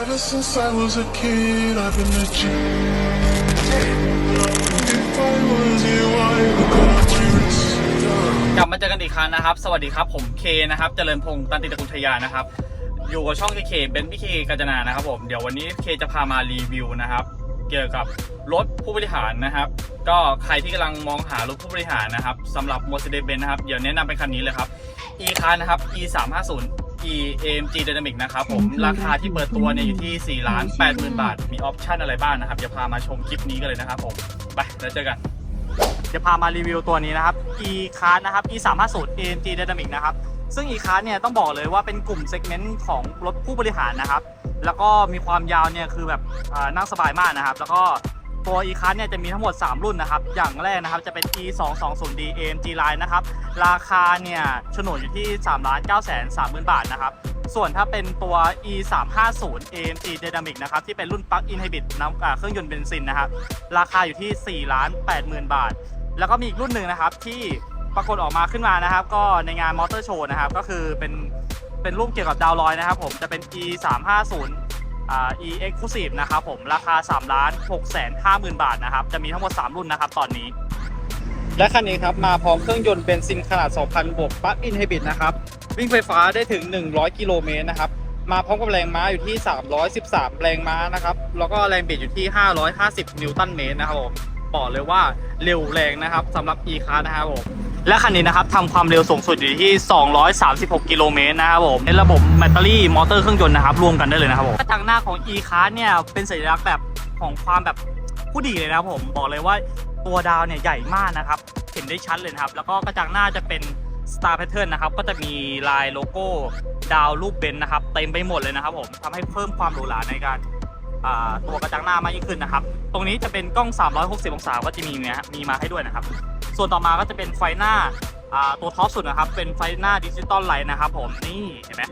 Ever since I was a kid, I've been a G. If I was you, I would cut off my wrist. กลับมาเจอกันอีกครั้งนะครับ สวัสดีครับ ผมเคนะครับ เจริญพงศ์ตันติตระกุลทยานะครับ อยู่กับช่องเคเคเบนซ์พี่เคกาญจนานะครับผม เดี๋ยววันนี้เคจะพามารีวิวนะครับ เกี่ยวกับรถผู้บริหารนะครับ ก็ใครที่กำลังมองหารถผู้บริหารนะครับสำหรับ Mercedes-Benz นะครับ เดี๋ยวแนะนำเป็นคันนี้เลยครับ e c a r นะครับ e 3 5 0 AMG Dynamic นะครับผมราคาที่เปิดตัวเนี่ยอยู่ที่4ล้าน8 0,000 บาท มีออปชั่นอะไรบ้างนะครับเดี๋ยวพามาชมคลิปนี้กันเลยนะครับผมไปแล้วเจอกัน จะพามารีวิวตัวนี้นะครับ e card นะครับ e 3 5 0 AMG Dynamic นะครับ ซึ่ง e card เนี่ยต้องบอกเลยว่าเป็นกลุ่มเซกเมนต์ของรถผู้บริหารนะครับ แล้วก็มีความยาวเนี่ยคือแบบอ่านั่งสบายมากนะครับ แล้วก็ ตัว e card เนี่ยจะมีทั้งหมด 3 รุ่นนะครับ อย่างแรกนะครับจะเป็น e 2 2 0 d AMG Line นะครับ ราคาเนี่ยโฉนดอยู่ที่3ล้าน9แสน3หมื่นบาทนะครับ ส่วนถ้าเป็นตัว e 3 5 0 AMG Dynamic นะครับ ที่เป็นรุ่น Plug-in Hybrid น้ำเครื่องยนต์เบนซินนะครับ ราคาอยู่ที่4ล้าน8หมื่นบาท แล้วก็มีอีกรุ่นหนึ่งนะครับที่ปรากฏออกมาขึ้นมานะครับ ก็ในงานมอเตอร์โชว์นะครับก็คือเป็นเป็นรูปเกี่ยวกับดาวลอยนะครับ ผมจะเป็น e 3 5 0 e exclusive นะครับผมราคา3ล้าน6แสน5หมื่นบาทนะครับ จะมีทั้งหมด 3 รุ่นนะครับตอนนี้ และคันนี้ครับมาพร้อมเครื่องยนต์เบนซินขนาด 2,000 บวกปลั๊กอินไฮบริดนะครับ วิ่งไฟฟ้าได้ถึง 100 กิโลเมตรนะครับ มาพร้อมกับแรงม้าอยู่ที่ 313 แรงม้านะครับ แล้วก็แรงบิดอยู่ที่ 550 นิวตันเมตรนะครับผม บอกเลยว่าเร็วแรงนะครับสำหรับ e c a r นะครับผมและคันนี้นะครับทำความเร็วสูงสุดอยู่ที่ 236 กิโลเมตรนะครับผมในระบบแบตเตอรี่มอเตอร์เครื่องยนต์นะครับรวมกันได้เลยนะครับผมกระจังหน้าของ e c a r เนี่ยเป็นสัญลักษณ์แบบของความแบบผู้ดีเลยนะครับผมบอกเลยว่าตัวดาวเนี่ยใหญ่มากนะครับเห็นได้ชัดเลยครับ แล้วก็กระจังหน้าจะเป็น Star Pattern นะครับก็จะมีลายโลโก้ดาวรูปเบนนะครับเต็มไปหมดเลยนะครับผมทำให้เพิ่มความหรูหราในการ ตัวกระจังหน้ามากยิ่งขึ้นนะครับ ตรงนี้จะเป็นกล้อง 360 องศาก็จะมีเนี่ยมีมาให้ด้วยนะครับ ส่วนต่อมาก็จะเป็นไฟหน้าตัวท็อปสุดนะครับ เป็นไฟหน้าดิจิตอลไลท์นะครับผมนี่เห็นไหม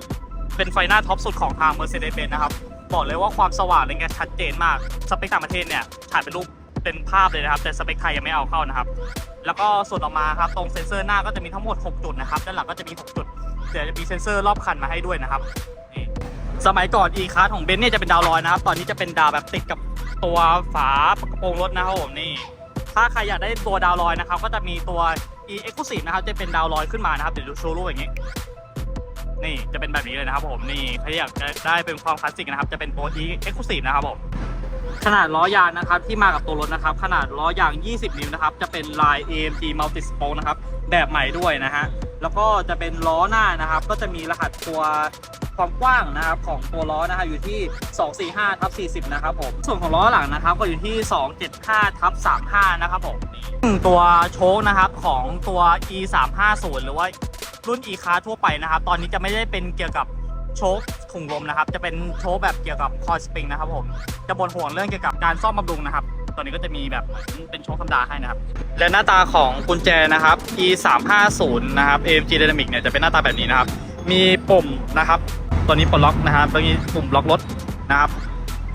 เป็นไฟหน้าท็อปสุดของทาง Mercedes-Benz นะครับ บอกเลยว่าความสว่างในยชัดเจนมาก สเปคต่างประเทศเนี่ยถ่ายเป็นรูปเป็นภาพเลยนะครับ แต่สเปคไทยยังไม่เอาเข้านะครับ แล้วก็ส่วนต่อมาครับตรงเซ็นเซอร์หน้าก็จะมีทั้งหมด 6 จุดนะครับ ด้านหลังก็จะมี 6 จุด เดี๋ยวจะมีเซ็นเซอร์รอบคันมาให้ด้วยนะครับนี่ สมัยก่อน e c a r ของเบนซ์เนี่ยจะเป็นดาวลอยนะครับ ตอนนี้จะเป็นดาวแบบติดกับตัวฝากระโปรงรถนะครับผมนี่ ถ้าใครอยากได้ตัวดาวลอยนะครับ ก็จะมีตัว e exclusive นะครับ จะเป็นดาวลอยขึ้นมานะครับ เดี๋ยวดูโชว์รูปอย่างนี้ นี่จะเป็นแบบนี้เลยนะครับผม นี่ใครอยากได้เป็นความคลาสสิกนะครับ จะเป็นตัว e exclusive นะครับผม ขนาดล้อยางนะครับที่มากับตัวรถนะครับ ขนาดล้อยาง 20 นิ้วนะครับ จะเป็นลาย AMG Multi Spoke นะครับ แบบใหม่ด้วยนะฮะ แล้วก็จะเป็นล้อหน้านะครับ ก็จะมีรหัสตัว ความกว้างนะครับของตัวล้อนะครับอยู่ที่ 245ทับ40 นะครับผมส่วนของล้อหลังนะครับก็อยู่ที่ 275ทับ35 นะครับผมตัวโชคนะครับของตัว e 3 5 0หรือว่ารุ่น e car ทั่วไปนะครับ ตอนนี้จะไม่ได้เป็นเกี่ยวกับโชคถุงลมนะครับ จะเป็นโชคแบบเกี่ยวกับคอสปริงนะครับผมจะบนห่วงเรื่องเกี่ยวกับการซ่อมบำรุงนะครับตอนนี้ก็จะมีแบบเหมือนเป็นโชคธรรมดาให้นะครับ และหน้าตาของกุญแจนะครับ e 3 5 0นะครับ AMG Dynamic เนี่ยจะเป็นหน้าตาแบบนี้นะครับ มีปุ่มนะครับ ตัวนี้ปลดล็อกนะครับตัวนี้ปุ่มล็อกรถนะครับ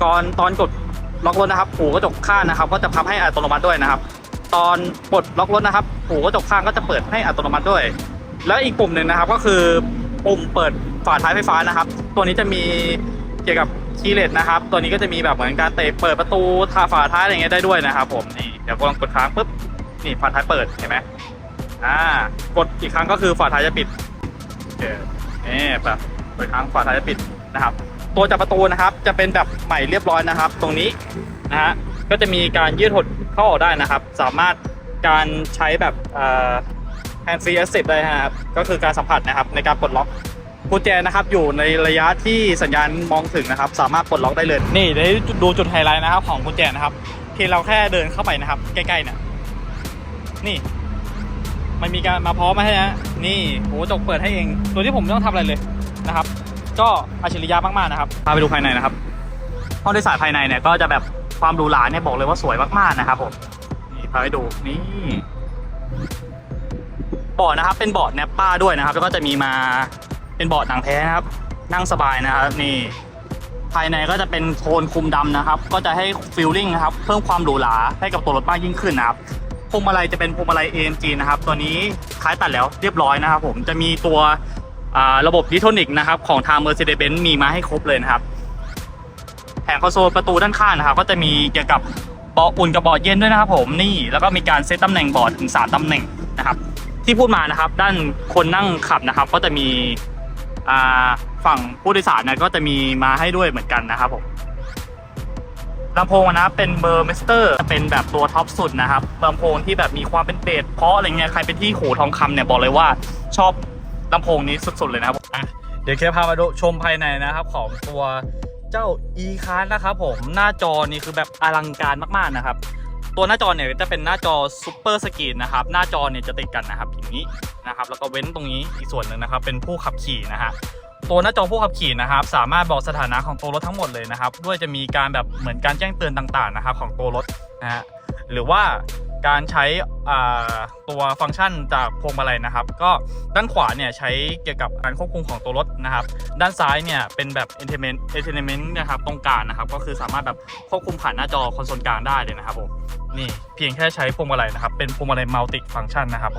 ก่อนตอนกดล็อกรถนะครับหูกระจกข้างนะครับ ก็จะพับให้อัตโนมัติด้วยนะครับ ตอนปลดล็อกรถนะครับหูกระจกข้างก็จะเปิดให้อัตโนมัติด้วย แล้วอีกปุ่มหนึ่งนะครับ ก็คือปุ่มเปิดฝาท้ายไฟฟ้านะครับ ตัวนี้จะมีเกี่ยวกับคีย์เลสนะครับ ตัวนี้ก็จะมีแบบเหมือนการเตะเปิดประตูทาฝาท้ายอะไรเงี้ยได้ด้วยนะครับ ผมนี่เดี๋ยวกลองกดค้างปุ๊บนี่ฝาท้ายเปิดเห็นไหมอ่ากดอีกครั้งก็คือฝาท้ายจะปิดโอเนี่แบบ ปิดครั้งฝาท้ายจะปิดนะครับ ตัวจับประตูนะครับจะเป็นแบบใหม่เรียบร้อยนะครับ ตรงนี้นะฮะก็จะมีการยืดหดเข้าออกได้นะครับ สามารถการใช้แบบเอ่อ hand free access ได้นะครับก็คือการสัมผัสนะครับในการปลดล็อกกุญแจนะครับอยู่ในระยะที่สัญญาณมองถึงนะครับ สามารถปลดล็อกได้เลย นี่ได้ดูจุดไฮไลท์นะครับของกุญแจนะครับเพียงเราแค่เดินเข้าไปนะครับ ใกล้ๆเนี่ยนี่ มันมีการมาพร้อมมาให้นะนี่โหจกเปิดให้เองโดยที่ผมไม่ต้องทำอะไรเลย นะครับ ก็อัจฉริยะมากๆนะครับ พาไปดูภายในนะครับ ห้องโดยสารภายในเนี่ยก็จะแบบความหรูหราเนี่ยบอกเลยว่าสวยมากๆนะครับผมนี่พาไปดูนี่เบาะนะครับ เป็นเบาะแนปป้าด้วยนะครับ แล้วก็จะมีมาเป็นเบาะหนังแท้นะครับ นั่งสบายนะครับนี่ภายในก็จะเป็นโทนคุมดำนะครับ ก็จะให้ฟีลลิ่งนะครับ เพิ่มความหรูหราให้กับตัวรถมากยิ่งขึ้นนะครับพวงมาลัยจะเป็นพวงมาลัย AMG นะครับ ตัวนี้คล้ายตัดแล้วเรียบร้อยนะครับ ผมจะมีตัว ระบบดิโทนิกนะครับของทาง Mercedes-Benz มีมาให้ครบเลยนะครับแผงคอนโซลประตูด้านข้างนะครับ ก็จะมีเกี่ยวกับเบาะอุ่นกับเบาะเย็นด้วยนะครับ ผมนี่แล้วก็มีการเซตตำแหน่งเบาะถึงสามตำแหน่งนะครับ ที่พูดมานะครับ ด้านคนนั่งขับนะครับ ก็จะมีฝั่งผู้โดยสารนี่ยก็จะมีมาให้ด้วยเหมือนกันนะครับผมลำโพงนะเป็นเบอร์เมสเตอร์เป็นแบบตัวท็อปสุดนะครับลำโพงที่แบบมีความเป็นเบสเพราะอะไรเงี้ยใครเป็นที่หูทองคำเนี่ยบอกเลยว่าชอบ ลำโพงนี้สุดๆเลยนะครับอะเดี๋ยวเคพามาดูชมภายในนะครับ ของตัวเจ้า e c a r นะครับผมหน้าจอนี่คือแบบอลังการมากๆนะครับ ตัวหน้าจอเนี่ยจะเป็นหน้าจอซูเปอร์สกรีนนะครับหน้าจอเนี่ยจะติดกันนะครับอย่างนี้นะครับ แล้วก็เว้นตรงนี้อีกส่วนหนึ่งนะครับ เป็นผู้ขับขี่นะฮะตัวหน้าจอผู้ขับขี่นะครับ สามารถบอกสถานะของตัวรถทั้งหมดเลยนะครับ ด้วยจะมีการแบบเหมือนการแจ้งเตือนต่างๆนะครับ ของตัวรถนะฮะหรือว่า การใช้ตัวฟังก์ชันจากพวงมาลัยนะครับ ก็ด้านขวาเนี่ยใช้เกี่ยวกับการควบคุมของตัวรถนะครับ ด้านซ้ายเนี่ยเป็นแบบ entertainment entertainment นะครับตรงกลางนะครับ ก็คือสามารถแบบควบคุมผ่านหน้าจอคอนโซลกลางได้เลยนะครับผมนี่เพียงแค่ใช้พวงมาลัยนะครับ เป็นพวงมาลัยมัลติฟัง c t ชันนะครับ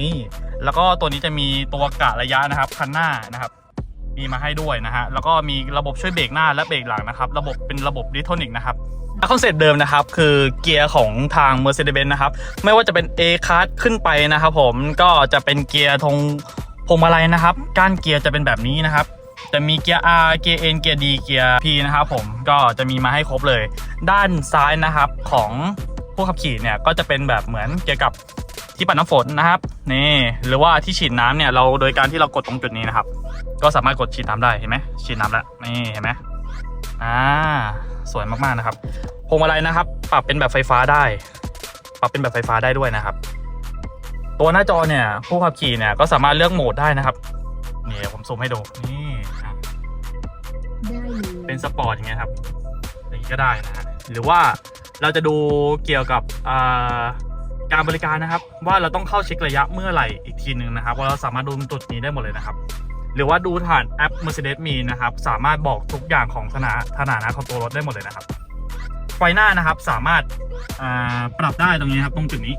นี่แล้วก็ตัวนี้จะมีตัวกะระยะนะครับคันหน้านะครับมีมาให้ด้วยนะฮะแล้วก็มีระบบช่วยเบรกหน้าและเบรกหลังนะครับ ระบบเป็นระบบดิทอนิกนะครับ คอนเซ็ปต์เดิมนะครับ คือเกียร์ของทาง Mercedes-Benz นะครับ ไม่ว่าจะเป็น A card ขึ้นไปนะครับผมก็จะเป็นเกียร์ทงพวงมาลัยนะครับก้านเกียร์จะเป็นแบบนี้นะครับจะมีเกียร์ R เกียร์ N เกียร์ D เกียร์ P นะครับผมก็จะมีมาให้ครบเลย ด้านซ้ายนะครับของผู้ขับขี่เนี่ยก็จะเป็นแบบเหมือนเกี่ยวกับที่ปัดน้ำฝนนะครับนี่หรือว่าที่ฉีดน้ำเนี่ยเราโดยการที่เรากดตรงจุดนี้นะครับ ก็สามารถกดฉีดน้ำได้เห็นไหมฉีดน้ำแล้วนี่เห็นไหม อ่าสวยมากๆนะครับพวงมาลัยนะครับ ปรับเป็นแบบไฟฟ้าได้ ปรับเป็นแบบไฟฟ้าได้ด้วยนะครับ ตัวหน้าจอเนี่ยผู้ขับขี่เนี่ยก็สามารถเลือกโหมดได้นะครับนี่ผมซูมให้ดูนี่อะได้เลยเป็นสปอร์ตอย่างเงี้ยครับอย่างนี้ก็ได้นะฮะหรือว่าเราจะดูเกี่ยวกับอ่าการบริการนะครับ ว่าเราต้องเข้าเช็คระยะเมื่อไหร่อีกทีหนึ่งนะครับว่าเราสามารถดูจุดนี้ได้หมดเลยนะครับ หรือว่าดูผ่านแอป Mercedes Me นะครับ สามารถบอกทุกอย่างของสถานะสถานะของตัวรถได้หมดเลยนะครับ ไฟหน้านะครับสามารถปรับได้ตรงนี้ครับตรงจุดนี้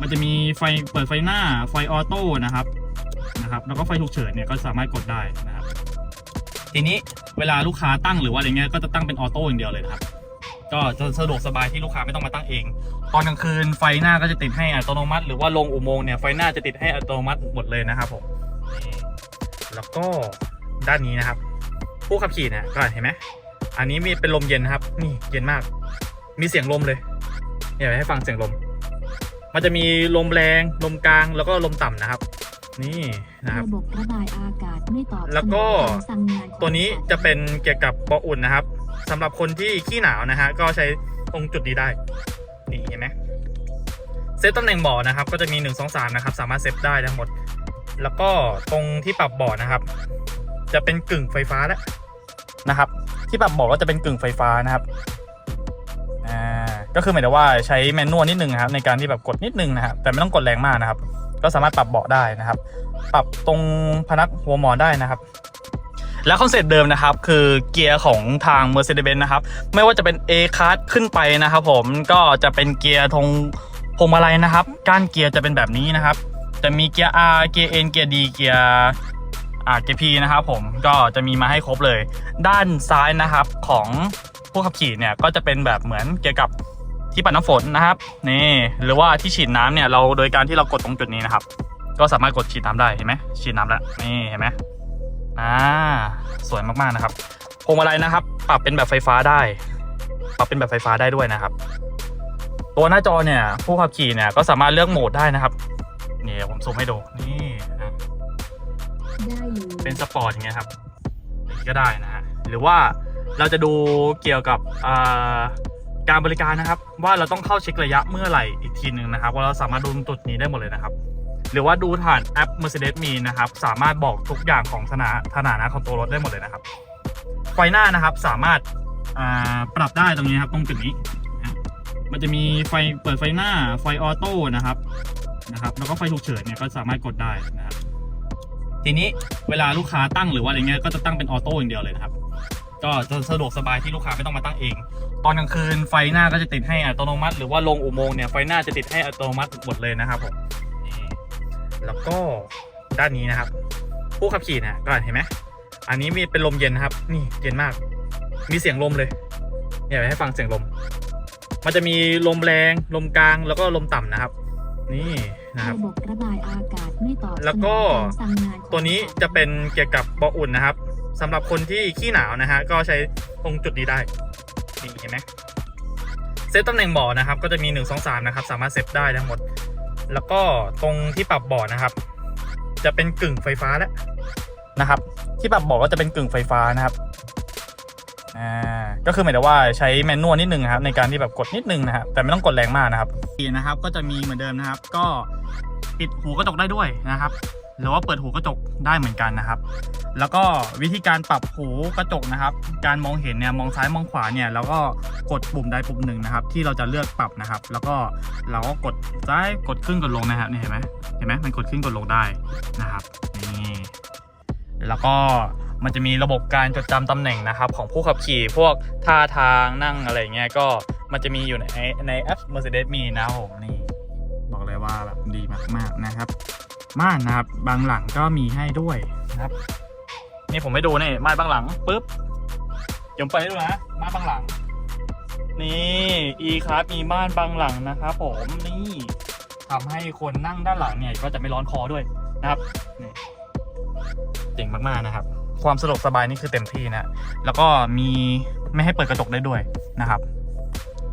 มันจะมีไฟเปิดไฟหน้าไฟออโต้นะครับนะครับแล้วก็ไฟฉุกเฉินเนี่ยก็สามารถกดได้นะครับ ทีนี้เวลาลูกค้าตั้งหรือว่าอะไรเงี้ยก็จะตั้งเป็นออโต้อย่างเดียวเลยนะครับ ก็จะสะดวกสบายที่ลูกค้าไม่ต้องมาตั้งเอง ตอนกลางคืนไฟหน้าก็จะติดให้อัตโนมัติ หรือว่าลงอุโมงค์เนี่ยไฟหน้าจะติดให้อัตโนมัติหมดเลยนะครับผม แล้วก็ด้านนี้นะครับ ผู้ขับขี่เนี่ยก็เห็นไหมอันนี้มีเป็นลมเย็นนะครับ นี่เย็นมาก มีเสียงลมเลยเดี๋ยวให้ฟังเสียงลม มันจะมีลมแรงลมกลางแล้วก็ลมต่ำนะครับ นี่นะครับระบบระบายอากาศไม่ตอบแล้วก็สนองคำสั่งงานของตัวนี้จะเป็นเกี่ยวกับเบาะอุ่นนะครับสำหรับคนที่ขี้หนาวนะฮะก็ใช้ตรงจุดนี้ได้ นี่เห็นไหมเซตตำแหน่งเบาะนะครับ ก็จะมี 1 2 3 นะครับ สามารถเซตได้ทั้งหมด แล้วก็ตรงที่ปรับเบาะนะครับ จะเป็นกึ่งไฟฟ้าแล้วนะครับ ที่ปรับเบาะก็จะเป็นกึ่งไฟฟ้านะครับอ่าก็คือหมายถึงว่าใช้แมนนวลนิดนึงครับในการที่แบบกดนิดนึงนะครับแต่ไม่ต้องกดแรงมากนะครับ ก็สามารถปรับเบาะได้นะครับ ปรับตรงพนักหัวหมอนได้นะครับและคอนเซ็ปต์เดิมนะครับ คือเกียร์ของทาง Mercedes-Benz นะครับ ไม่ว่าจะเป็น A card ขึ้นไปนะครับ ผมก็จะเป็นเกียร์ทงพวงมาลัยนะครับ ก้านเกียร์จะเป็นแบบนี้นะครับ จะมีเกียร์ R เกียร์ N เกียร์ D เกียร์อ่าเกียร์ P นะครับผมก็จะมีมาให้ครบเลย ด้านซ้ายนะครับของผู้ขับขี่เนี่ยก็จะเป็นแบบเหมือนเกี่ยวกับที่ปัดน้ำฝนนะครับนี่หรือว่าที่ฉีดน้ำเนี่ยเราโดยการที่เรากดตรงจุดนี้นะครับ ก็สามารถกดฉีดน้ำได้เห็นไหมฉีดน้ำแล้วนี่เห็นไหมอ่าสวยมากๆนะครับพวงมาลัยนะครับ ปรับเป็นแบบไฟฟ้าได้ ปรับเป็นแบบไฟฟ้าได้ด้วยนะครับ ตัวหน้าจอเนี่ยผู้ขับขี่เนี่ยก็สามารถเลือกโหมดได้นะครับ นี่ผมซูมให้ดูนี่อะได้เลยเป็นสปอร์ตอย่างเงี้ยครับอย่างนี้ก็ได้นะฮะหรือว่าเราจะดูเกี่ยวกับอ่าการบริการนะครับ ว่าเราต้องเข้าเช็คระยะเมื่อไหร่อีกทีหนึ่งนะครับว่าเราสามารถดูจุดนี้ได้หมดเลยนะครับ หรือว่าดูผ่านแอป Mercedes Me นะครับ สามารถบอกทุกอย่างของสถานะสถานะของตัวรถได้หมดเลยนะครับ ไฟหน้านะครับสามารถอ่าปรับได้ตรงนี้ครับตรงจุดนี้นะมันจะมีไฟเปิดไฟหน้าไฟออโต้นะครับ นะครับแล้วก็ไฟฉุกเฉินเนี่ยก็สามารถกดได้นะครับทีนี้เวลาลูกค้าตั้งหรือว่าอะไรเงี้ยก็จะตั้งเป็นออโต้อย่างเดียวเลยนะครับ ก็จะสะดวกสบายที่ลูกค้าไม่ต้องมาตั้งเอง ตอนกลางคืนไฟหน้าก็จะติดให้อัตโนมัติ หรือว่าลงอุโมงค์เนี่ยไฟหน้าจะติดให้อัตโนมัติหมดเลยนะครับผมแล้วก็ด้านนี้นะครับ ผู้ขับขี่เนี่ยก็เห็นไหมอันนี้มีเป็นลมเย็นนะครับ นี่เย็นมาก มีเสียงลมเลยเนี่ยให้ฟังเสียงลม มันจะมีลมแรงลมกลางแล้วก็ลมต่ำนะครับ นี่นะครับระบบระบายอากาศไม่ตอบแล้วก็ สนองารสั่งงานของตัวนี้จะเป็นเกี่ยวกับเบาะอุ่นนะครับสำหรับคนที่ขี้หนาวนะฮะก็ใช้ตรงจุดนี้ได้นี่เห็นไหมเซตตำแหน่งเบาะนะครับ ก็จะมี 1 2 3 นะครับ สามารถเซตได้ทั้งหมด แล้วก็ตรงที่ปรับเบาะนะครับ จะเป็นกึ่งไฟฟ้าแล้วนะครับ ที่ปรับเบาะก็จะเป็นกึ่งไฟฟ้านะครับ อ่าก็คือหมายถึงว่าใช้แมนนวลนิดนึงครับในการที่แบบกดนิดนึงนะครับแต่ไม่ต้องกดแรงมากนะครับนะครับก็จะมีเหมือนเดิมนะครับ ก็ปิดหูกระจกได้ด้วยนะครับหรือว่าเปิดหูกระจกได้เหมือนกันนะครับ แล้วก็วิธีการปรับหูกระจกนะครับ การมองเห็นเนี่ยมองซ้ายมองขวาเนี่ยแล้วก็กดปุ่มใดปุ่มหนึ่งนะครับ ที่เราจะเลือกปรับนะครับ แล้วก็เราก็กดซ้ายกดขึ้นกดลงนะครับนี่เห็นไหมเห็นไหมมันกดขึ้นกดลงได้นะครับนี่แล้วก็ มันจะมีระบบการจดจำตำแหน่งนะครับ ของผู้ขับขี่พวกท่าทางนั่งอะไรเงี้ยก็มันจะมีอยู่ในในแอป Mercedes มีนะผมนี่บอกเลยว่าแบบดีมากๆนะครับ ม่านนะครับบางหลังก็มีให้ด้วยนะครับ นี่ผมให้ดูนี่ม่านบางหลังปุ๊บยมเปิดให้ดูนะม่านบางหลัง นี่อีครับมีม่านบางหลังนะครับผมนี่ทำให้คนนั่งด้านหลังเนี่ยก็จะไม่ร้อนคอด้วยนะครับนี่เจ๋งมากๆนะครับ ความสะดวกสบายนี่คือเต็มที่นะ แล้วก็มีไม่ให้เปิดกระจกได้ด้วยนะครับ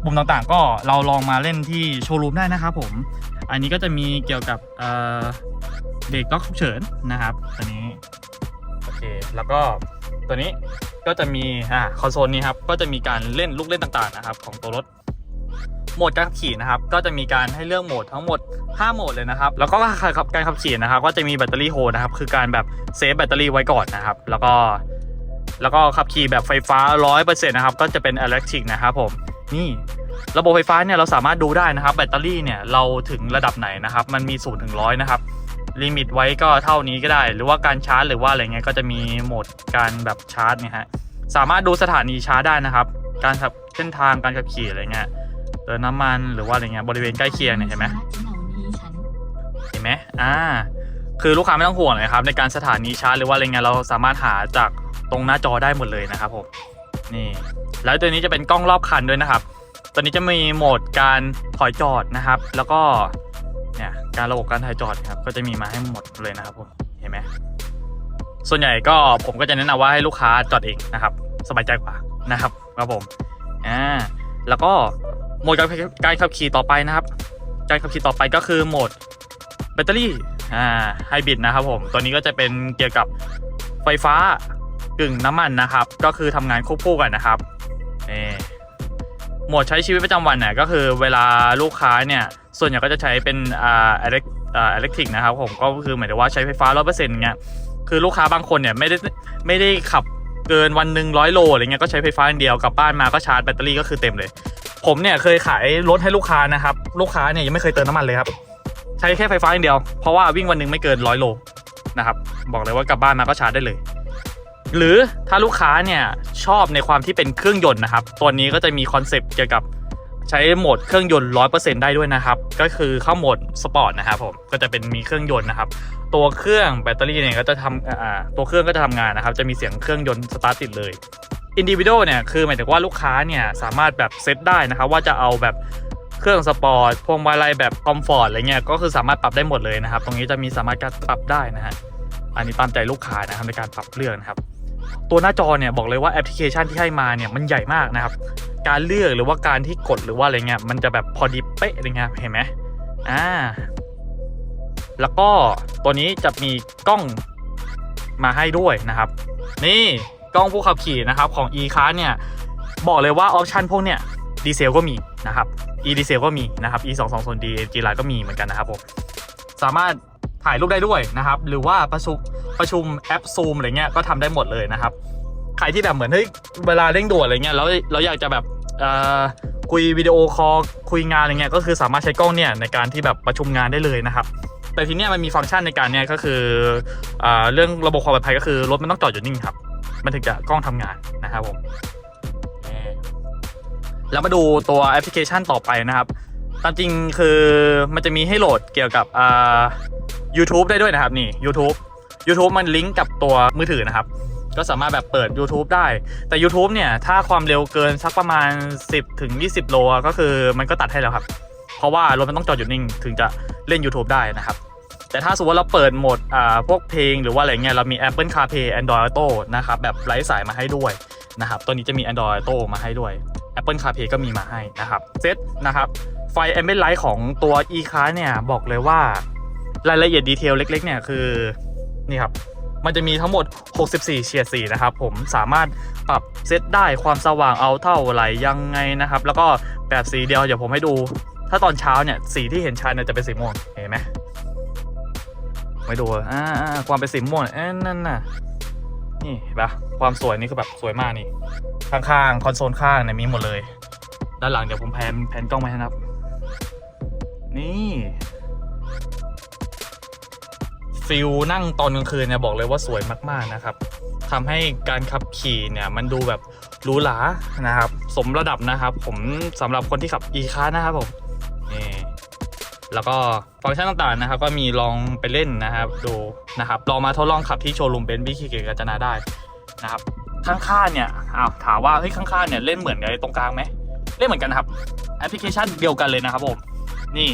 ปุ่มต่างๆก็เราลองมาเล่นที่โชว์รูมได้นะครับผม อันนี้ก็จะมีเกี่ยวกับเด็กล็ฉุกเฉินนะครับตัวนี้โอเคแล้วก็ตัวนี้ก็จะมีอ่าคอนโซลนี้ครับก็จะมีการเล่นลูกเล่นต่างๆนะครับของตัวรถ โหมดการขับขี่นะครับก็จะมีการให้เลือกโหมดทั้งหมด 5 โหมดเลยนะครับ แล้วก็การขับการขับขี่นะครับ ก็จะมีแบตเตอรี่โฮนะครับ คือการแบบเซฟแบตเตอรี่ไว้ก่อนนะครับ แล้วก็ แล้วก็ขับขี่แบบไฟฟ้า 100%นะครับ ก็จะเป็น electric นะครับผม นี่ระบบไฟฟ้าเนี่ยเราสามารถดูได้นะครับ แบตเตอรี่เนี่ยเราถึงระดับไหนนะครับ มันมี0ถึงร้อยนะครับลิมิตไว้ก็เท่านี้ก็ได้ หรือว่าการชาร์จหรือว่าอะไรเงี้ยก็จะมีโหมดการแบบชาร์จเนี่ยฮะสามารถดูสถานีชาร์จได้นะครับ การขับเส้นทางการขับขี่อะไรเงี้ย เติมน้ำมันหรือว่าอะไรเงี้ยบริเวณใกล้เคียงเนี่ยเห็นไหมฉันเอานี้ฉันเห็นไหมอ่าคือลูกค้าไม่ต้องห่วงเลยครับในการสถานีชาร์จหรือว่าอะไรเงี้ยเราสามารถหาจากตรงหน้าจอได้หมดเลยนะครับผมนี่แล้วตัวนี้จะเป็นกล้องรอบคันด้วยนะครับ ตัวนี้จะมีโหมดการถอยจอดนะครับ แล้วก็เนี่ยการระบบการถอยจอดครับก็จะมีมาให้หมดเลยนะครับผมเห็นไหมส่วนใหญ่ก็ผมก็จะแนะนำว่าให้ลูกค้าจอดเองนะครับ สบายใจกว่านะครับครับผมอ่าแล้วก็ มดการการขับขี่ต่อไปนะครับ การขับขี่ต่อไปก็คือโหมดแบตเตอรี่อ่าไฮบริดนะครับผมตัวนี้ก็จะเป็นเกี่ยวกับไฟฟ้ากึ่งน้ำมันนะครับ ก็คือทำงานควบคู่กันนะครับนี่โหมดใช้ชีวิตประจำวันเนี่ยก็คือเวลาลูกค้าเนี่ยส่วนใหญ่ก็จะใช้เป็นอ่าอิเล็กอ่าอิเล็กทริกนะครับผมก็คือหมายถึงว่าใช้ไฟฟ้าร้อยเปอร์เซ็นต์เงี้ยคือลูกค้าบางคนเนี่ยไม่ได้ไม่ได้ขับเกินวันหนึ่งร้อยโลอะไรเงี้ยก็ใช้ไฟฟ้าอย่างเดียวกลับบ้านมาก็ชาร์จแบตเตอรี่ก็คือเต็มเลย ผมเนี่ยเคยขายรถให้ลูกค้านะครับ ลูกค้าเนี่ยยังไม่เคยเติมน้ำมันเลยครับ ใช้แค่ไฟฟ้าอย่างเดียว เพราะว่าวิ่งวันหนึ่งไม่เกินร้อยโลนะครับ บอกเลยว่ากลับบ้านมาก็ชาร์จได้เลย หรือถ้าลูกค้าเนี่ยชอบในความที่เป็นเครื่องยนต์นะครับ ตัวนี้ก็จะมีคอนเซปต์เกี่ยวกับใช้โหมดเครื่องยนต์ร้อยเปอร์เซ็นต์ได้ด้วยนะครับ ก็คือเข้าโหมดสปอร์ตนะครับผมก็จะเป็นมีเครื่องยนต์นะครับ ตัวเครื่องแบตเตอรี่เนี่ยก็จะทำอ่าตัวเครื่องก็จะทำงานนะครับ จะมีเสียงเครื่องยนต์สตาร์ทติดเลย อินดิวิโดเนี่ยคือหมายถึงว่าลูกค้าเนี่ยสามารถแบบเซตได้นะครับว่าจะเอาแบบเครื่องสปอร์ตพวงมาลัยแบบคอมฟอร์ตอะไรเงี้ยก็คือสามารถปรับได้หมดเลยนะครับ ตรงนี้จะมีสามารถการปรับได้นะฮะอันนี้ตามใจลูกค้านะครับในการปรับเรื่องนะครับ ตัวหน้าจอเนี่ยบอกเลยว่าแอปพลิเคชันที่ให้มาเนี่ยมันใหญ่มากนะครับ การเลือกหรือว่าการที่กดหรือว่าอะไรเงี้ยมันจะแบบพอดีเป๊ะอะไรเงี้ยเห็นไหมอ่าแล้วก็ตัวนี้จะมีกล้องมาให้ด้วยนะครับ นี่ กล้องผู้ขับขี่นะครับของ e c a r เนี่ยบอกเลยว่าออปชันพวกเนี่ยดีเซลก็มีนะครับ e ดีเซลก็มีนะครับ e 2 2 0 d g l i ก็มีเหมือนกันนะครับผมสามารถถ่ายรูปได้ด้วยนะครับ หรือว่าประชุมประชุมแอปซูมอะไรเงี้ยก็ทำได้หมดเลยนะครับใครที่แบบเหมือนเฮ้ยเวลาเร่งด่วนอะไรเงี้ยแล้วเราอยากจะแบบเอ่อคุยวิดีโอคอลคุยงานอะไรเงี้ยก็คือสามารถใช้กล้องเนี่ยในการที่แบบประชุมงานได้เลยนะครับ แต่ทีเนี้ยมันมีฟังก์ชันในการเนี่ยก็คืออ่าเรื่องระบบความปลอดภัยก็คือรถมันต้องจอดอยู่นิ่งครับ มันถึงจะกล้องทำงานนะครับผมแล้วมาดูตัวแอปพลิเคชันต่อไปนะครับ ตามจริงคือมันจะมีให้โหลดเกี่ยวกับอ่า YouTube ได้ด้วยนะครับนี่ YouTube YouTube มันลิงก์กับตัวมือถือนะครับ ก็สามารถแบบเปิด YouTube ได้ แต่ YouTube เนี่ย ถ้าความเร็วเกินสักประมาณ 10 ถึง 20 โล ก็คือมันก็ตัดให้แล้วครับ เพราะว่ารถมันต้องจอดอยู่นิ่งถึงจะเล่น YouTube ได้นะครับ แต่ถ้าสมมติว่าเราเปิดโหมดอ่าพวกเพลงหรือว่าอะไรเงี้ยเรามี Apple CarPlay Android Auto นะครับแบบไร้สายมาให้ด้วยนะครับตัวนี้จะมี Android Auto มาให้ด้วย Apple CarPlay ก็มีมาให้นะครับเซตนะครับไฟ Ambient Light ของตัว e-car เนี่ยบอกเลยว่ารายละเอียดดีเทลเล็ก ๆ เนี่ยคือนี่ครับมันจะมีทั้งหมด 64 เฉดสีนะครับผมสามารถปรับเซตได้ความสว่างเอาเท่าไหร่ยังไงนะครับ แล้วก็แบบสีเดียวเดี๋ยวผมให้ดู ถ้าตอนเช้าเนี่ยสีที่เห็นชัดเนี่ยจะเป็นสีม่วงเห็นไหม ไม่ดูอ่าความเป็นสีม่วงเอ้นั่นน่ะนี่เห็นปะความสวยนี่คือแบบสวยมากนี่ ข้างๆคอนโซลข้างเนี่ยมีหมดเลย ด้านหลังเดี๋ยวผมแพนแพนกล้องมาให้นะครับ นี่ฟิลนั่งตอนกลางคืนเนี่ยบอกเลยว่าสวยมากๆนะครับทำให้การขับขี่เนี่ยมันดูแบบหรูหรานะครับ สมระดับนะครับ ผมสำหรับคนที่ขับ e ค a r นะครับผมนี่ แล้วก็ฟังก์ชันต่างๆนะครับก็มีลองไปเล่นนะครับดูนะครับลองมาทดลองขับที่โชว์รูมเบนซ์บิคิเกกาจนาได้นะครับข้างๆเนี่ยอ้าวถามว่าเฮ้ยข้างๆเนี่ยเล่นเหมือนกับตรงกลางไหมเล่นเหมือนกันครับแอปพลิเคชันเดียวกันเลยนะครับผมนี่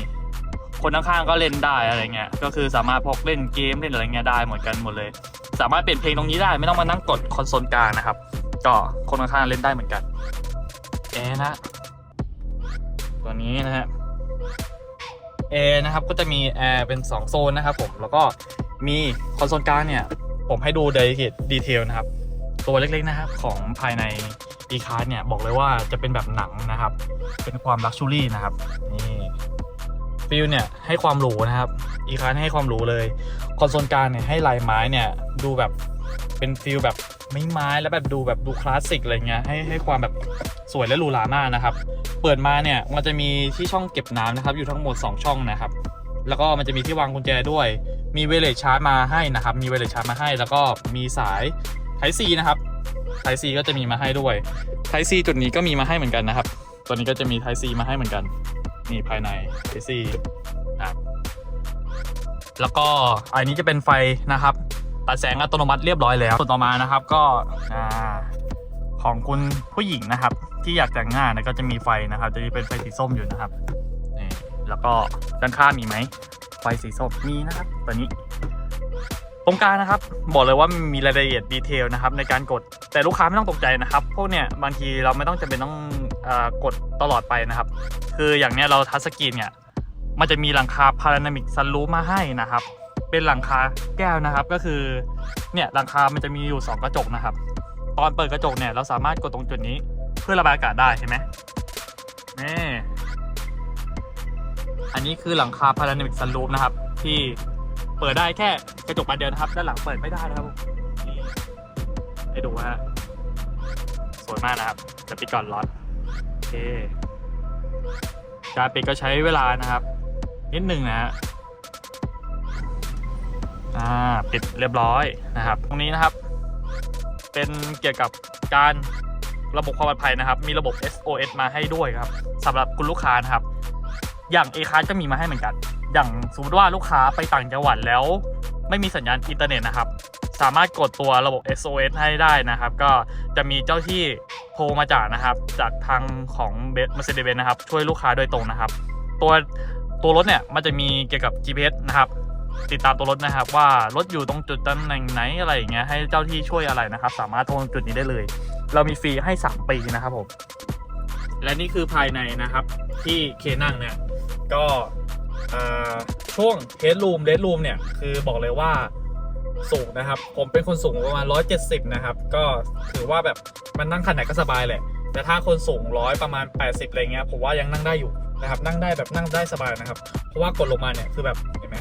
คนข้างๆก็เล่นได้อะไรเงี้ยก็คือสามารถพกเล่นเกมเล่นอะไรเงี้ยได้เหมือนกันหมดเลย สามารถเปลี่ยนเพลงตรงนี้ได้ไม่ต้องมานั่งกดคอนโซลกลางนะครับก็คนข้างๆเล่นได้เหมือนกันแอนะตัวนี้นะฮะ แอร์นะครับก็จะมีแอร์เป็น 2 โซนนะครับผมแล้วก็มีคอนโซลกลางเนี่ยผมให้ดูดีดีเทลนะครับตัวเล็กๆนะครับของภายใน e c a r เนี่ยบอกเลยว่าจะเป็นแบบหนังนะครับ เป็นความลักชูรี่นะครับนี่ฟิลเนี่ยให้ความหรูนะครับอีคานให้ความหรูเลยคอนโซลกลางเนี่ยให้ลายไม้เนี่ยดูแบบเป็นฟิลแบบไม่ไม้แล้วแบบดูแบบดูคลาสสิกอะไรเงี้ยให้ให้ความแบบสวยและหรูหรามากนะครับ เปิดมาเนี่ยมันจะมีที่ช่องเก็บน้ำนะครับอยู่ทั้งหมด 2 ช่องนะครับ แล้วก็มันจะมีที่วางกุญแจด้วย มีเวเลชชาร์จมาให้นะครับ มีเวเลชชาร์จมาให้ แล้วก็มีสาย Type C นะครับ Type C ก็จะมีมาให้ด้วย Type C จุดนี้ก็มีมาให้เหมือนกันนะครับ ตัวนี้ก็จะมี Type C มาให้เหมือนกันนี่ภายใน Type C นะครับแล้วก็อันนี้จะเป็นไฟนะครับ ตัดแสงอัตโนมัติเรียบร้อยแล้วส่วนต่อมานะครับก็อ่า ของคุณผู้หญิงนะครับ ที่อยากแต่งหน้าเนี่ยก็จะมีไฟนะครับจะเป็นไฟสีส้มอยู่นะครับนี่แล้วก็ด้านข้างมีไหมไฟสีส้มมีนะครับ ตัวนี้ตรงกลางนะครับ บอกเลยว่ามีรายละเอียดดีเทลนะครับ ในการกดแต่ลูกค้าไม่ต้องตกใจนะครับ พวกเนี่ยบางทีเราไม่ต้องจำเป็นต้องอกดตลอดไปนะครับ คืออย่างเนี้ยเราทัชสกรีนเนี่ยมันจะมีหลังคาพารานามิกซันรูมาให้นะครับ เป็นหลังคาแก้วนะครับก็คือเนี่ยหลังคามันจะมีอยู่ 2 กระจกนะครับ ตอนเปิดกระจกเนี่ยเราสามารถกดตรงจุดนี้เพื่อระบายอากาศได้เห็นไหมนี่อันนี้คือหลังคาพารานามิกซันรูฟนะครับ ที่เปิดได้แค่กระจกบานเดียวนะครับ ด้านหลังเปิดไม่ได้นะครับผมนี่ให้ดูว่าสวยมากนะครับ จะปิดก่อนร้อนโอเคการปิดก็ใช้เวลานะครับ นิดหนึ่งนะฮะอ่าปิดเรียบร้อยนะครับ ตรงนี้นะครับ เป็นเกี่ยวกับการระบบความปลอดภัยนะครับ มีระบบ SOS มาให้ด้วยครับสำหรับคุณลูกค้านะครับ อย่าง a c a r ก็มีมาให้เหมือนกัน อย่างสมมติว่าลูกค้าไปต่างจังหวัดแล้ว ไม่มีสัญญาณอินเทอร์เน็ตนะครับ สามารถกดตัวระบบ SOS ให้ได้นะครับ ก็จะมีเจ้าที่โทรมาจากนะครับ จากทางของ Mercedes-Benz นะครับ ช่วยลูกค้าโดยตรงนะครับ ตัวตัวรถเนี่ยมันจะมีเกี่ยวกับ GPS นะครับ ติดตามตัวรถนะครับ ว่ารถอยู่ตรงจุดตำแหน่งไหนอะไรอย่างเงี้ยให้เจ้าที่ช่วยอะไรนะครับ สามารถโทรจุดนี้ได้เลย เรามีฟรีให้ 3 ปีนะครับผมและนี่คือภายในนะครับที่เคนั่งเนี่ยก็เอ่อช่วงเฮดรูมเลดรูมเนี่ยคือบอกเลยว่าสูงนะครับ ผมเป็นคนสูงประมาณ 170 นะครับ ก็ถือว่าแบบมันนั่งขนาดไหนก็สบายแหละ แต่ถ้าคนสูงร้อยประมาณ 80 อะไรเงี้ยผมว่ายังนั่งได้อยู่นะครับ นั่งได้แบบนั่งได้สบายนะครับ เพราะว่ากดลงมาเนี่ยคือแบบเห็นไหม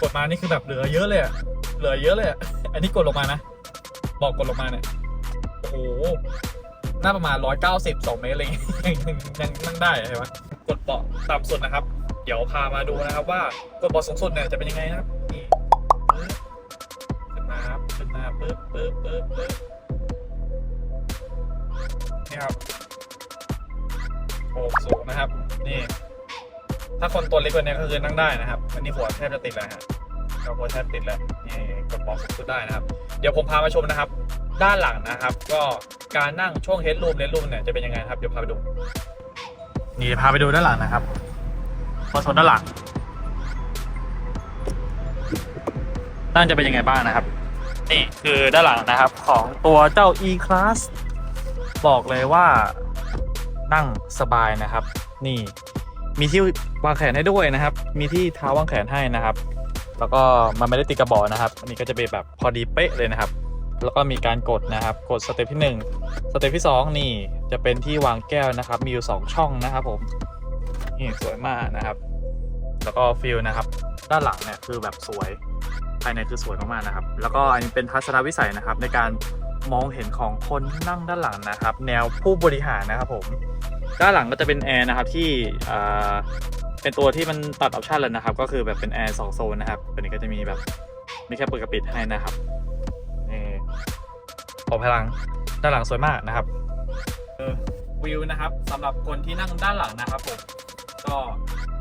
กดมานี่คือแบบเหลือเยอะเลยอะเหลือเยอะเลยอะอันนี้กดลงมานะ บอกกดลงมาเนี่ยโอ้โหน่าประมาณ190 2เมตรอะไรเงี้ยยังยังนั่งได้อะเห็นไหมกดเบาะต่ำสุดนะครับ เดี๋ยวพามาดูนะครับ ว่ากดเบาะสูงสุดเนี่ยจะเป็นยังไงนะครับนี่ปึ๊บขึ้นมาครับขึ้นมาปึ๊บปึ๊บปึ๊บปึ๊บนี่ครับโอ้สูงนะครับ นี่ ถ้าคนตัวเล็กกว่านี้ก็คือนั่งได้นะครับ อันนี้หัวแทบจะติดแล้วฮะเราหัวแทบติดแล้วนี่กดบาะสูงสุดได้นะครับ เดี๋ยวผมพามาชมนะครับ ด้านหลังนะครับ ก็การนั่งช่วงเฮดรูมเลดรูมเนี่ยจะเป็นยังไงครับเดี๋ยวพาไปดู นี่พาไปดูด้านหลังนะครับพอโซนด้านหลังนั่นจะเป็นยังไงบ้างนะครับ นี่คือด้านหลังนะครับของตัวเจ้า E-Class บอกเลยว่านั่งสบายนะครับ นี่ มีที่วางแขนให้ด้วยนะครับ มีที่เท้าวางแขนให้นะครับ แล้วก็มันไม่ได้ติดกระบอกนะครับ อันนี้ก็จะเป็นแบบพอดีเป๊ะเลยนะครับ แล้วก็มีการกดนะครับ กดสเต็ปที่ 1 สเต็ปที่ 2 นี่จะเป็นที่วางแก้วนะครับ มีอยู่ 2 ช่องนะครับผมนี่สวยมากนะครับ แล้วก็ฟิลนะครับ ด้านหลังเนี่ยคือแบบสวยภายในคือสวยมากๆนะครับ แล้วก็อันนี้เป็นทัศนวิสัยนะครับ ในการ มองเห็นของคนนั่งด้านหลังนะครับ แนวผู้บริหารนะครับผมด้านหลังก็จะเป็นแอร์นะครับที่เป็นตัวที่มันตัดออปชันเลยนะครับ ก็คือแบบเป็นแอร์สองโซนนะครับตัวนี้ก็จะมีแบบมีแค่เปิดกับปิดให้นะครับนี่พอพลังด้านหลังสวยมากนะครับวิวนะครับสำหรับคนที่นั่งด้านหลังนะครับผมก็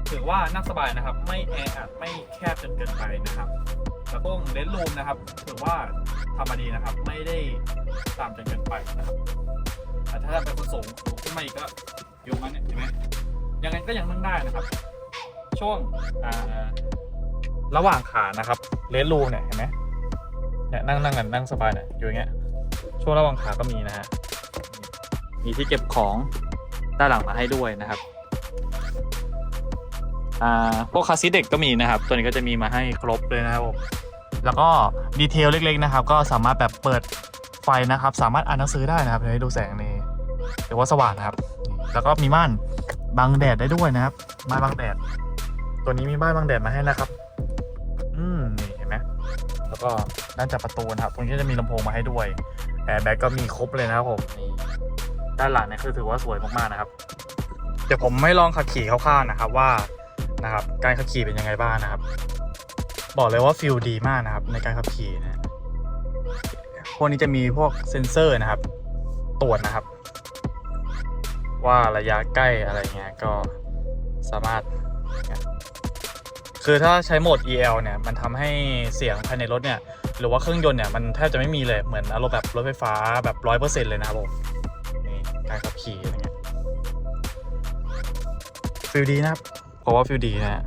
ถือว่านั่งสบายนะครับ ไม่แออัดไม่แคบจนเกินไปนะครับ แล้วก็เลนส์รูมนะครับถือว่าทำมาดีนะครับ ไม่ได้ต่ำจนเกินไปนะครับแต่ถ้าเป็นคนสูงสูงขึ้นมาอีกก็อยู่มันเนี่ยเห็นไหมยังไงก็ยังนั่งได้นะครับ ช่วงระหว่างขานะครับเลนรูมเนี่ยเห็นไหมเนี่ยนั่งนั่งกันนั่งสบายเนี่ยอยู่อย่างเงี้ยช่วงระหว่างขาก็มีนะฮะมีที่เก็บของด้านหลังมาให้ด้วยนะครับ อ่าพวกคาซีเด็กก็มีนะครับ ตัวนี้ก็จะมีมาให้ครบเลยนะครับผมแล้วก็ดีเทลเล็กๆนะครับ ก็สามารถแบบเปิดไฟนะครับ สามารถอ่านหนังสือได้นะครับเดี๋ยวให้ดูแสงนี่เรียกว่าสว่างนะครับ แล้วก็มีม่านบังแดดได้ด้วยนะครับม่านบังแดด ตัวนี้มีม่านบังแดดมาให้นะครับ อืมนี่เห็นไหมแล้วก็ด้านจับประตูนะครับตรงนี้จะมีลำโพงมาให้ด้วยแอร์แบ็กก็มีครบเลยนะครับผมนี่ด้านหลังเนี่ยคือถือว่าสวยมากๆนะครับเดี๋ยวผมไม่ลองขับขี่คร่าวๆนะครับว่า นะครับ การขับขี่เป็นยังไงบ้างนะครับ บอกเลยว่าฟิลดีมากนะครับ ในการขับขี่นะพวกนี้จะมีพวกเซ็นเซอร์นะครับ ตรวจนะครับ ว่าระยะใกล้อะไรเงี้ยก็สามารถ คือถ้าใช้โหมด EL เนี่ย มันทำให้เสียงภายในรถเนี่ย หรือว่าเครื่องยนต์เนี่ย มันแทบจะไม่มีเลย เหมือนอารมณ์แบบรถไฟฟ้าแบบร้อยเปอร์เซ็นต์เลยนะครับผมนี่การขับขี่อะไรเงี้ยฟิลดีนะครับ เพราะว่าฟิลดีนะฮะ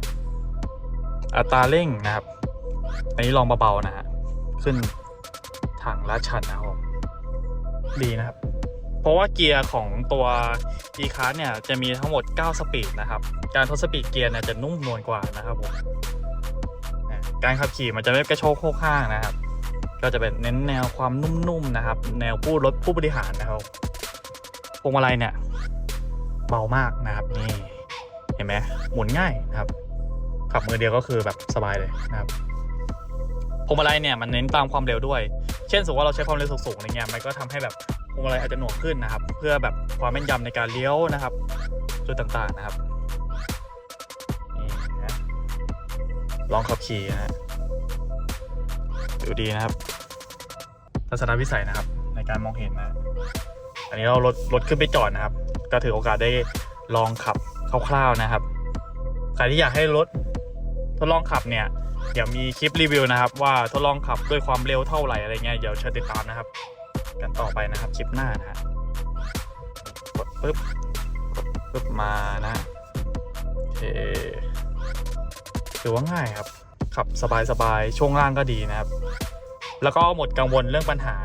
อัตราเร่งนะครับ อันนี้ลองเบาๆนะฮะขึ้นถังลาดชันนะครับ ดีนะครับ เพราะว่าเกียร์ของตัว e c a r เนี่ยจะมีทั้งหมด 9 สปีดนะครับ การทดสปีดเกียร์เนี่ยจะนุ่มนวลกว่านะครับผมการขับขี่มันจะไม่กระโชกโคกข้างนะครับ ก็จะเป็นเน้นแนวความนุ่มๆนะครับ แนวผู้รถผู้บริหารนะครับพวงมาลัยเนี่ยเบามากนะครับนี่ เห็นไหมหมุนง่ายนะครับ ขับมือเดียวก็คือแบบสบายเลยนะครับพวงมาลัยเนี่ยมันเน้นตามความเร็วด้วย เช่นสมมติว่าเราใช้ความเร็วสูงๆอะไรเงี้ยมันก็ทำให้แบบพวงมาลัยอาจจะหน่วงขึ้นนะครับ เพื่อแบบความแม่นยำในการเลี้ยวนะครับ จุดต่างๆนะครับนี่นะลองขับขี่นะฮะดูดีนะครับทัศนวิสัยนะครับ ในการมองเห็นนะ อันนี้เรารถรถขึ้นไปจอดนะครับ ก็ถือโอกาสได้ลองขับ คร่าวๆนะครับใครที่อยากให้รถทดลองขับเนี่ยเดี๋ยวมีคลิปรีวิวนะครับ ว่าทดลองขับด้วยความเร็วเท่าไหร่อะไรเงี้ยเดี๋ยวเชิญติดตามนะครับ กันต่อไปนะครับคลิปหน้านะฮะกดปึ๊บกดปึ๊บมานะโอเคถือว่าง่ายครับ ขับสบายๆช่วงล่างก็ดีนะครับ แล้วก็หมดกังวลเรื่องปัญหา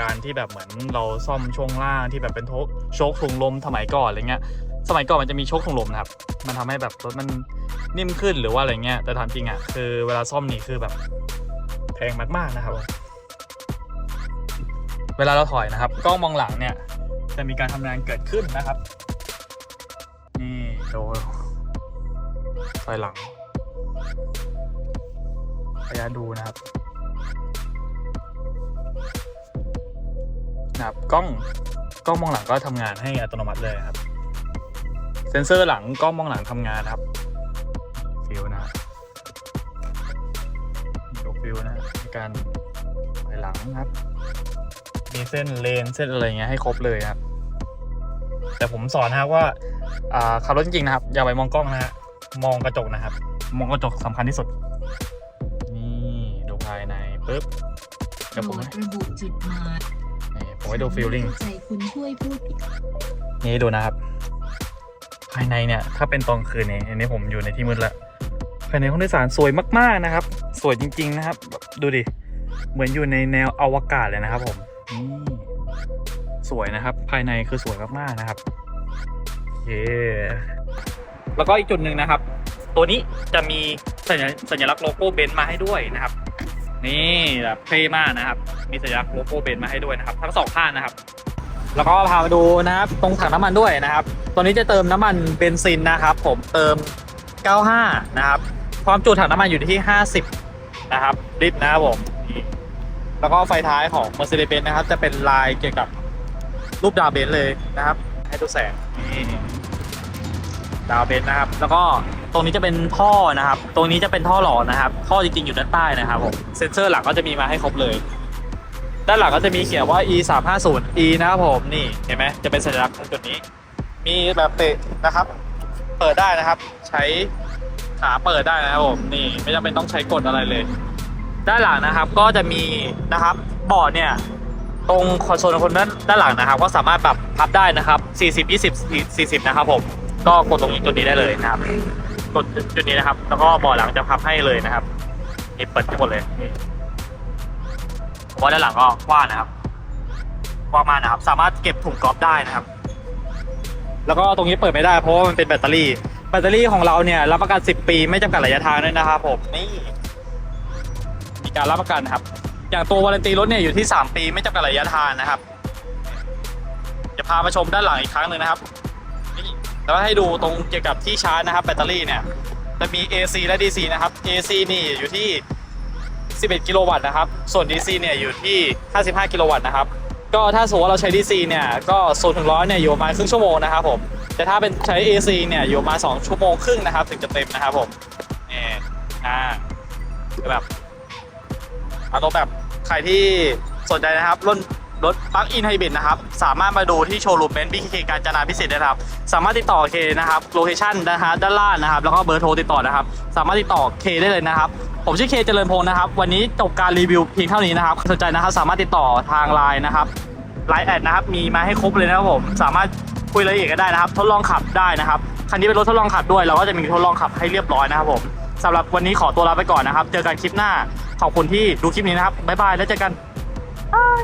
การที่แบบเหมือนเราซ่อมช่วงล่างที่แบบเป็นโทโชคถุงลมสมัยก่อนอะไรเงี้ย สมัยก่อนมันจะมีโชคถุงลมนะครับ มันทำให้แบบรถมันนิ่มขึ้นหรือว่าอะไรเงี้ย แต่ถามจริงอะคือเวลาซ่อมนี่คือแบบแพงมากๆนะครับ เวลาเราถอยนะครับ กล้องมองหลังเนี่ย จะมีการทำงานเกิดขึ้นนะครับ นี่ดูถอยหลังระยะดูนะครับนะครับกล้องกล้องมองหลังก็ทำงานให้อัตโนมัติเลยครับ เซ็นเซอร์หลังกล้องมองหลังทำงานครับฟิลนะครับดูฟิลนะในการถอยหลังนะครับ มีเส้นเลนเส้นอะไรเงี้ยให้ครบเลยครับ แต่ผมสอนนะครับว่าอ่าขับรถจริงๆนะครับ อย่าไปมองกล้องนะฮะมองกระจกนะครับ มองกระจกสำคัญที่สุด นี่ดูภายในปุ๊บเดี๋ยวโปผมรดระบุจุดหมายนี่ผมให้ดูฟิลลิ่งเข้าใจคุณช่วยพูดอีกนี่ดูนะครับ ภายในเนี่ยถ้าเป็นตอนคืนเนี่ยอันนี้ผมอยู่ในที่มืดล้วภายในห้องโดยสารสวยมากๆนะครับ สวยจริง ๆ นะครับ ดูดิเหมือนอยู่ในแนวอวกาศเลยนะครับผมนี่สวยนะครับ ภายในคือสวยมากๆนะครับโอเคแล้วก็อีกจุดหนึ่งนะครับ ตัวนี้จะมีสัญสัญลักษณ์โลโก้เบนซ์มาให้ด้วยนะครับ นี่แบบเท่มากนะครับ มีสัญลักษณ์โลโก้เบนซ์มาให้ด้วยนะครับ ทั้งสองข้างนะครับ แล้วก็พามาดูนะครับตรงถังน้ำมันด้วยนะครับตัวนี้จะเติมน้ำมันเบนซินนะครับ ผมเติม 95 นะครับ ความจุถังน้ำมันอยู่ที่ 50 นะครับลิตรนะครับผมแล้วก็ไฟท้ายของ Mercedes-Benz นะครับ จะเป็นลายเกี่ยวกับรูปดาวเบนซ์เลยนะครับ ให้ดูแสงนี่ดาวเบนซ์นะครับ แล้วก็ตรงนี้จะเป็นท่อนะครับ ตรงนี้จะเป็นท่อหล่อนะครับ ท่อจริงๆอยู่ด้านใต้นะครับผมเซ็นเซอร์หลังก็จะมีมาให้ครบเลย ด้านหลังก็จะมีเขียนว่า e 3 5 0 e นะครับผมนี่เห็นไหมจะเป็นสัญลักษณ์ตรงจุดนี้ มีแบบเตะนะครับ เปิดได้นะครับ ใช้ขาเปิดได้นะครับผมนี่ไม่จำเป็นต้องใช้กดอะไรเลย ด้านหลังนะครับก็จะมีนะครับบอร์ดเนี่ยตรงคอนโซลคนด้านด้านหลังนะครับ ก็สามารถปรับพับได้นะครับ 40 20 40 นะครับผมก็กดตรงจุดนี้ได้เลยนะครับ กดจุดนี้นะครับ แล้วก็บอร์ดหลังจะพับให้เลยนะครับนี่เปิดทั้งหมดเลย ว่าด้านหลังก็กว้างนะครับกว้างมากนะครับ สามารถเก็บถุงกอล์ฟได้นะครับ แล้วก็ตรงนี้เปิดไม่ได้เพราะว่ามันเป็นแบตเตอรี่ แบตเตอรี่ของเราเนี่ยรับประกัน 10 ปีไม่จำกัดระยะทางด้วยนะครับผมนี่มีการรับประกันครับ อย่างตัววารันตีรถเนี่ยอยู่ที่ 3 ปีไม่จำกัดระยะทางนะครับจะพามาชมด้านหลังอีกครั้งหนึ่งนะครับนี่แล้วให้ดูตรงเกี่ยวกับที่ชาร์จนะครับ แบตเตอรี่เนี่ยจะมี AC และ DC นะครับ AC นี่อยู่ที่ 11 กิโลวัตต์นะครับ ส่วน DC เนี่ยอยู่ที่ 55 กิโลวัตต์นะครับ ก็ถ้าสมมติว่าเราใช้ DC เนี่ยก็0ูนถึงร้อยเนี่ยอยู่ประมาณครึ่งชั่วโมงนะครับผม แต่ถ้าเป็นใช้ AC เนี่ยอยู่ประมาณ2ชั่วโมงครึ่งนะครับถึงจะเต็มนะครับผมนี่อ่าแบบเอาตัวแบบใครที่สนใจนะครับรุ่นรถปลั๊กอินไฮบริดนะครับ สามารถมาดูที่โชว์รูมเบนซ์บีเคการจนาพิเศษได้นะครับ สามารถติดต่อเคนะครับ โลเคชั่นนะฮะด้านล่างนะครับ แล้วก็เบอร์โทรติดต่อนะครับ สามารถติดต่อเคได้เลยนะครับ ผมชื่อเคเจริญพงศ์นะครับ วันนี้จบการรีวิวเพียงเท่านี้นะครับสนใจนะครับสามารถติดต่อทางไลน์นะครับไลน์แอดนะครับมีมาให้ครบเลยนะครับผมสามารถคุยรายละเอียดกันได้นะครับ ทดลองขับได้นะครับคันนี้เป็นรถทดลองขับด้วยเราก็จะมีทดลองขับให้เรียบร้อยนะครับผมสำหรับวันนี้ขอตัวลาไปก่อนนะครับ เจอกันคลิปหน้าขอบคุณที่ดูคลิปนี้นะครับบ๊ายบายแล้วเจอกันบาย